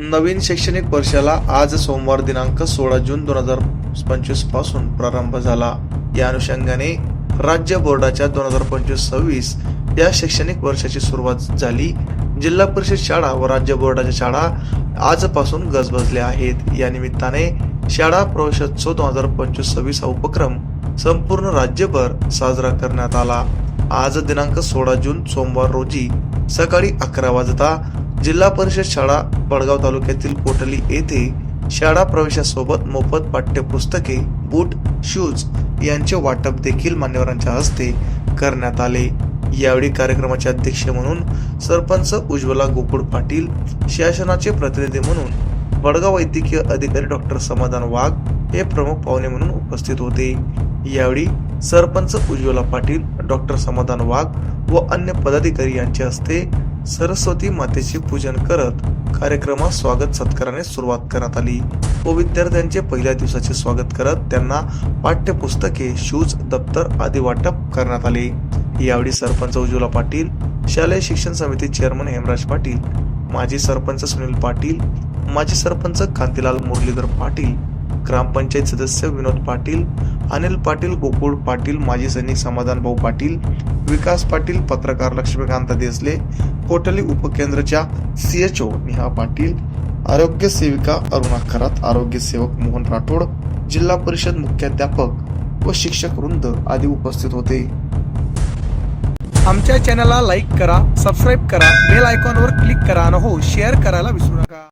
नवीन शैक्षणिक वर्षाला आज सोमवार दिनांक सोळा जून दोन हजार पंचवीसपासून प्रारंभ झाला. या अनुषंगाने राज्य बोर्डाच्या दोन हजार पंचवीस सव्वीस या शैक्षणिक वर्षाची सुरुवात झाली. जिल्हा परिषद शाळा व राज्य बोर्डाच्या शाळा आजपासून गजबजल्या आहेत. या निमित्ताने शाळा प्रवेशोत्सव दोन हजार पंचवीस सव्वीस हा उपक्रम संपूर्ण राज्यभर साजरा करण्यात आला. आज दिनांक सोळा जून सोमवार रोजी सकाळी अकरा वाजता जिल्हा परिषद शाळा बडगाव तालुक्यातील कोटली येथे शाळा प्रवेशासोबत मोफत पाठ्यपुस्तके बूट शूज यांचे वाटप देखील मान्यवरांच्या हस्ते करण्यात आले. यावेळी कार्यक्रमाचे अध्यक्ष म्हणून सरपंच उज्ज्वला गोकुळ पाटील शासनाचे प्रतिनिधी म्हणून बडगाव वैद्यकीय अधिकारी डॉक्टर समाधान वाघ हे प्रमुख पाहुणे म्हणून उपस्थित होते. यावेळी सरपंच उज्ज्वला पाटील डॉक्टर समाधान वाघ व अन्य पदाधिकारी यांच्या हस्ते सरस्वती मातेचे पूजन करत कार्यक्रमास स्वागत सत्काराने सुरुवात करण्यात आली. व विद्यार्थ्यांचे पहिल्या दिवसाचे स्वागत करत त्यांना पाठ्यपुस्तके शूज दप्तर आदी वाटप करण्यात आले. यावेळी सरपंच उज्ज्वला पाटील शालेय शिक्षण समिती चेअरमन हेमराज पाटील माजी सरपंच सुनील पाटील माजी सरपंच कांतीलाल मुरलीधर पाटील ग्रामपंचायत सदस्य विनोद पाटील अनिल पाटील गोकुळ पाटील माजी सैनिक समाधान भाऊ पाटील विकास पाटील पत्रकार लक्ष्मीकांत देसले कोटली उपकेंद्रच्या सीएचओ नेहा पाटील आरोग्य सेविका अरुणा खरात आरोग्य सेवक मोहन राठोड जिल्हा परिषद मुख्याध्यापक व शिक्षक वृंद आदी उपस्थित होते. आमच्या चॅनलला लाईक करा सबस्क्राईब करा बेल आयकॉनवर क्लिक करा आणि हो शेअर करायला विसरू नका.